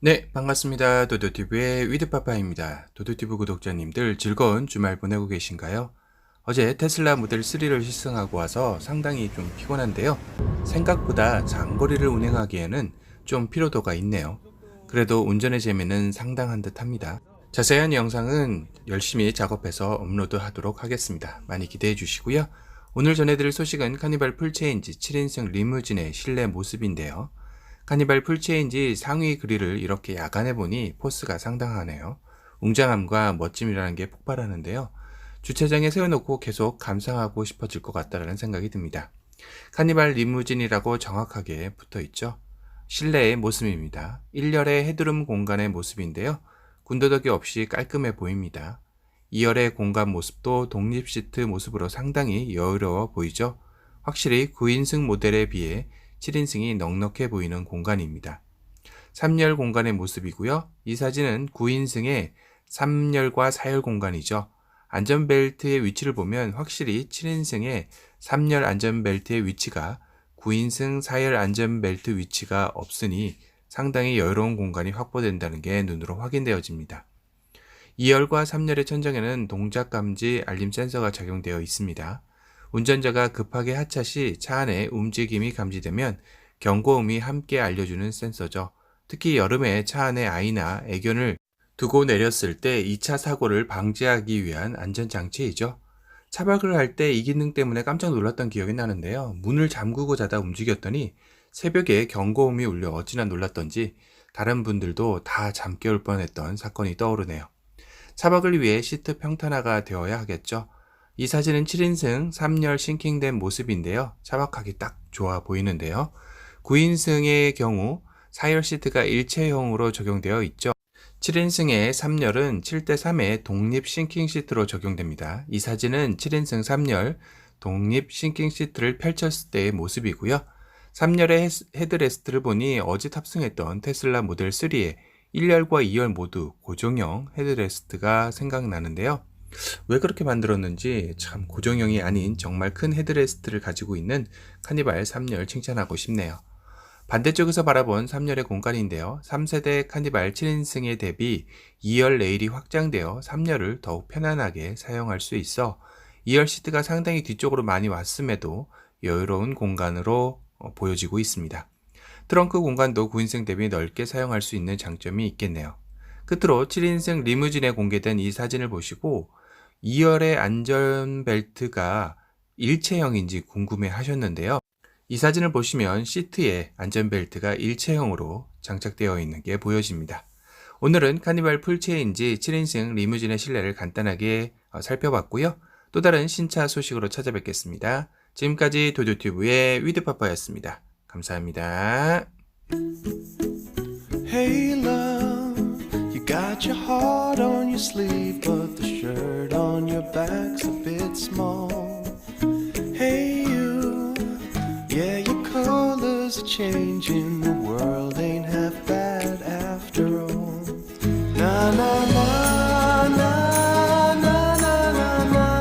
네, 반갑습니다. 도도티브의 위드파파입니다. 도도티브 구독자님들 즐거운 주말 보내고 계신가요? 어제 테슬라 모델 3를 시승하고 와서 상당히 좀 피곤한데요. 생각보다 장거리를 운행하기에는 좀 피로도가 있네요. 그래도 운전의 재미는 상당한 듯 합니다. 자세한 영상은 열심히 작업해서 업로드 하도록 하겠습니다. 많이 기대해 주시고요. 오늘 전해드릴 소식은 카니발 풀체인지 7인승 리무진의 실내 모습인데요. 카니발 풀체인지 상위 그릴을 이렇게 야간에 보니 포스가 상당하네요. 웅장함과 멋짐이라는 게 폭발하는데요. 주차장에 세워놓고 계속 감상하고 싶어질 것 같다라는 생각이 듭니다. 카니발 리무진이라고 정확하게 붙어 있죠. 실내의 모습입니다. 1열의 헤드룸 공간의 모습인데요. 군더더기 없이 깔끔해 보입니다. 2열의 공간 모습도 독립 시트 모습으로 상당히 여유로워 보이죠. 확실히 9인승 모델에 비해 7인승이 넉넉해 보이는 공간입니다. 3열 공간의 모습이고요. 이 사진은 9인승의 3열과 4열 공간이죠. 안전벨트의 위치를 보면 확실히 7인승의 3열 안전벨트의 위치가 9인승 4열 안전벨트 위치가 없으니 상당히 여유로운 공간이 확보된다는 게 눈으로 확인되어집니다. 2열과 3열의 천장에는 동작 감지 알림 센서가 적용되어 있습니다. 운전자가 급하게 하차 시 차 안에 움직임이 감지되면 경고음이 함께 알려주는 센서죠. 특히 여름에 차 안에 아이나 애견을 두고 내렸을 때 2차 사고를 방지하기 위한 안전장치이죠. 차박을 할 때 이 기능 때문에 깜짝 놀랐던 기억이 나는데요. 문을 잠그고 자다 움직였더니 새벽에 경고음이 울려 어찌나 놀랐던지 다른 분들도 다 잠 깨울 뻔했던 사건이 떠오르네요. 차박을 위해 시트 평탄화가 되어야 하겠죠. 이 사진은 7인승 3열 싱킹된 모습인데요. 차박하기 딱 좋아 보이는데요. 9인승의 경우 4열 시트가 일체형으로 적용되어 있죠. 7인승의 3열은 7대3의 독립 싱킹 시트로 적용됩니다. 이 사진은 7인승 3열 독립 싱킹 시트를 펼쳤을 때의 모습이고요. 3열의 헤드레스트를 보니 어제 탑승했던 테슬라 모델 3의 1열과 2열 모두 고정형 헤드레스트가 생각나는데요. 왜 그렇게 만들었는지 참 고정형이 아닌 정말 큰 헤드레스트를 가지고 있는 카니발 3열 칭찬하고 싶네요. 반대쪽에서 바라본 3열의 공간인데요. 3세대 카니발 7인승에 대비 2열 레일이 확장되어 3열을 더욱 편안하게 사용할 수 있어 2열 시트가 상당히 뒤쪽으로 많이 왔음에도 여유로운 공간으로 어, 보여지고 있습니다. 트렁크 공간도 9인승 대비 넓게 사용할 수 있는 장점이 있겠네요. 끝으로 7인승 리무진에 공개된 이 사진을 보시고 2열의 안전벨트가 일체형인지 궁금해 하셨는데요. 이 사진을 보시면 시트에 안전벨트가 일체형으로 장착되어 있는 게 보여집니다. 오늘은 카니발 풀체인지 7인승 리무진의 실내를 간단하게 어, 살펴봤고요. 또 다른 신차 소식으로 찾아뵙겠습니다. 지금까지 도도튜브의 위드파파였습니다. 감사합니다. Hey love, you got your heart on your sleeve, but the shirt back's a bit small. Hey, you, yeah, your colors are changing. The world ain't half bad after all.